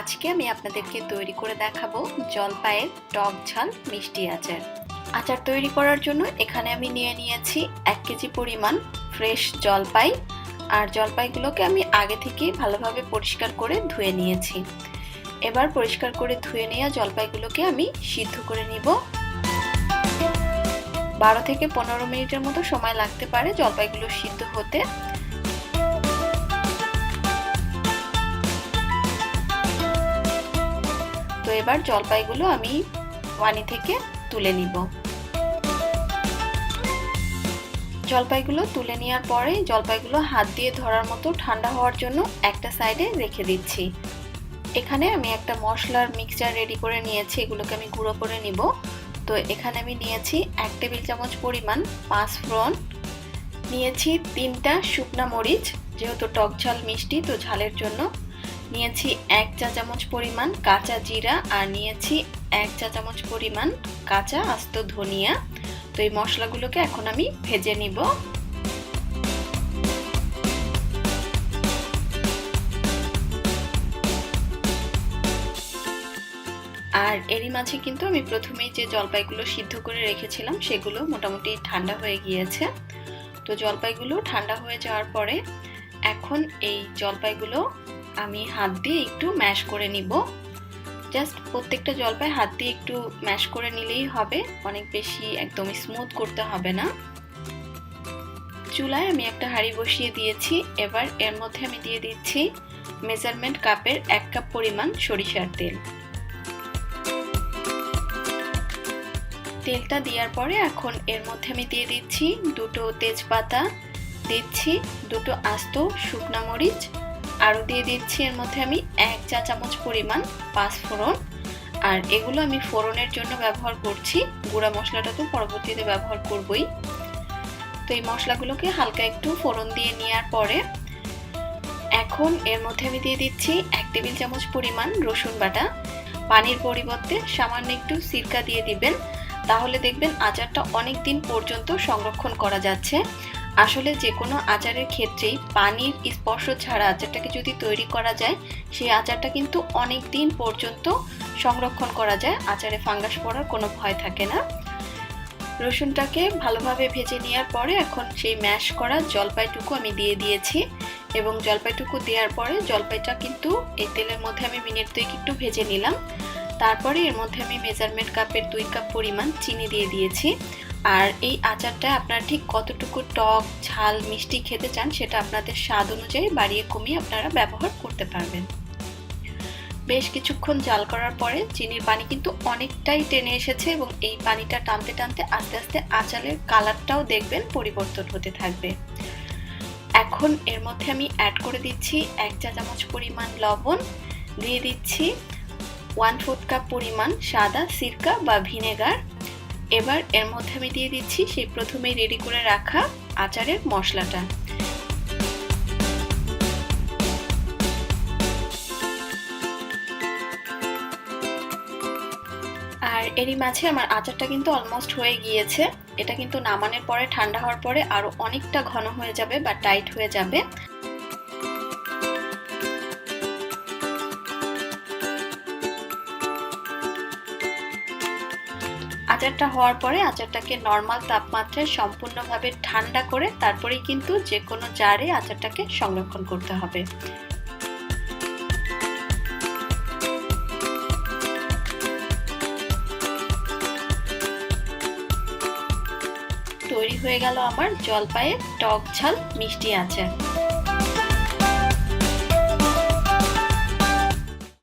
আজকে আমি আপনাদেরকে তৈরি করে দেখাবো জলপাইয়ের টক ঝাল মিষ্টি আচার। আচার তৈরি করার জন্য এখানে আমি নিয়ে নিয়েছি এক কেজি পরিমাণ ফ্রেশ জলপাই। আর জলপাইগুলোকে আমি আগে থেকে ভালোভাবে পরিষ্কার করে ধুয়ে নিয়েছি। এবার পরিষ্কার করে ধুয়ে নেওয়া জলপাইগুলোকে আমি সিদ্ধ করে নিব। বারো থেকে পনেরো মিনিটের মতো সময় লাগতে পারে জলপাইগুলো সিদ্ধ হতে। এবার জলপাইগুলো আমি পানি থেকে তুলে নিব। জলপাইগুলো তুলে নেওয়ার পরে জলপাইগুলো হাত দিয়ে ধরার মতো ঠান্ডা হওয়ার জন্য একটা সাইডে রেখে দিচ্ছি। এখানে আমি একটা মশলার মিক্সচার রেডি করে নিয়েছি, এগুলোকে আমি গুঁড়ো করে নিব। তো এখানে আমি নিয়েছি এক টেবিল চামচ পরিমাণ পাঁচ ফ্রন নিয়েছি তিনটা শুকনা মরিচ, যেহেতু টক ঝাল মিষ্টি, তো ঝালের জন্য নিয়েছি এক চা চামচ পরিমাণ কাঁচা জিরা আর নিয়েছি এক চা চামচ পরিমাণ কাঁচা আস্ত ধনিয়া। তো এই মশলাগুলোকে এখন আমি ভেজে নিব। আর এরই মাঝে কিন্তু আমি প্রথমেই যে জলপাইগুলো সিদ্ধ করে রেখেছিলাম, সেগুলো মোটামুটি ঠান্ডা হয়ে গিয়েছে। তো জলপাইগুলো ঠান্ডা হয়ে যাওয়ার পরে এখন এই জলপাইগুলো আমি হাত দিয়ে একটু ম্যাশ করে নিব। জাস্ট প্রত্যেকটা জলপাই হাত দিয়ে একটু ম্যাশ করে নিলেই হবে। অনেক বেশি একদম স্মুথ করতে হবে না। চুলায় আমি একটা হাঁড়ি বসিয়ে দিয়েছি। এবার এর মধ্যে আমি দিয়ে দিচ্ছি মেজারমেন্ট কাপের এক কাপ পরিমাণ সরিষার তেল। তেলটা দেওয়ার পরে এখন এর মধ্যে আমি দিয়ে দিচ্ছি দুটো তেজপাতা। দিচ্ছি দুটো আস্ত শুকনা মরিচ আরও দিয়ে দিচ্ছি। এর মধ্যে আমি এক চা চামচ পরিমাণ পাঁচ ফোড়ন। আর এগুলো আমি ফোড়নের জন্য ব্যবহার করছি। গুঁড়া মশলাটা তো পরবর্তীতে ব্যবহার করবই। তো এই মশলাগুলোকে হালকা একটু ফোড়ন দিয়ে নেওয়ার পরে এখন এর মধ্যে আমি দিয়ে দিচ্ছি এক টেবিল চামচ পরিমাণ রসুন বাটা। পানির পরিবর্তে সামান্য একটু সিরকা দিয়ে দিবেন। তাহলে দেখবেন আচারটা অনেক দিন পর্যন্ত সংরক্ষণ করা যাচ্ছে। আসলে যে কোনো আচারের ক্ষেত্রেই পানির স্পর্শ ছাড়া আচারটাকে যদি তৈরি করা যায়, সেই আচারটা কিন্তু অনেক দিন পর্যন্ত সংরক্ষণ করা যায়। আচারে ফাঙ্গাস পড়ার কোনো ভয় থাকে না। রসুনটাকে ভালোভাবে ভেজে নেওয়ার পরে এখন সেই ম্যাশ করা জলপাইটুকু আমি দিয়ে দিয়েছি এবং জলপাইটুকু দেওয়ার পরে জলপাইটা কিন্তু এই তেলের মধ্যে আমি মিনিট দুই একটু ভেজে নিলাম। তারপরে এর মধ্যে আমি মেজারমেন্ট কাপের দুই কাপ পরিমাণ চিনি দিয়ে দিয়েছি। আর এই আচারটা আপনারা ঠিক কতটুকু টক, ঝাল, মিষ্টি খেতে চান সেটা আপনাদের স্বাদ অনুযায়ী বাড়িয়ে কমিয়ে আপনারা ব্যবহার করতে পারবেন। বেশ কিছুক্ষণ জাল করার পরে চিনির পানি কিন্তু অনেকটাই টেনে এসেছে এবং এই পানিটা টানতে টানতে আস্তে আস্তে আচারের কালারটাও দেখবেন পরিবর্তন হতে থাকবে। এখন এর মধ্যে আমি অ্যাড করে দিচ্ছি এক চা চামচ পরিমাণ লবণ, দিয়ে দিচ্ছি ওয়ান ফোর্থ কাপ পরিমাণ সাদা সিরকা বা ভিনেগার এবার এর মধ্যে আমি দিয়ে দিচ্ছি সেই প্রথমেই রেডি করে রাখা আচারের মশলাটা। আর এরই মাঝে আমার আচারটা কিন্তু অলমোস্ট হয়ে গিয়েছে। এটা কিন্তু নামানোর পরে, ঠান্ডা হওয়ার পরে আরও অনেকটা ঘন হয়ে যাবে বা টাইট হয়ে যাবে। আচারটা হওয়ার পরে আচারটাকে নর্মাল তাপমাত্রায় সম্পূর্ণভাবে ঠান্ডা করে তারপরেই কিন্তু যে কোনো জারে আচারটাকে সংরক্ষণ করতে হবে। তৈরি হয়ে গেল আমার জলপাইয়ের টক ঝাল মিষ্টি আচার।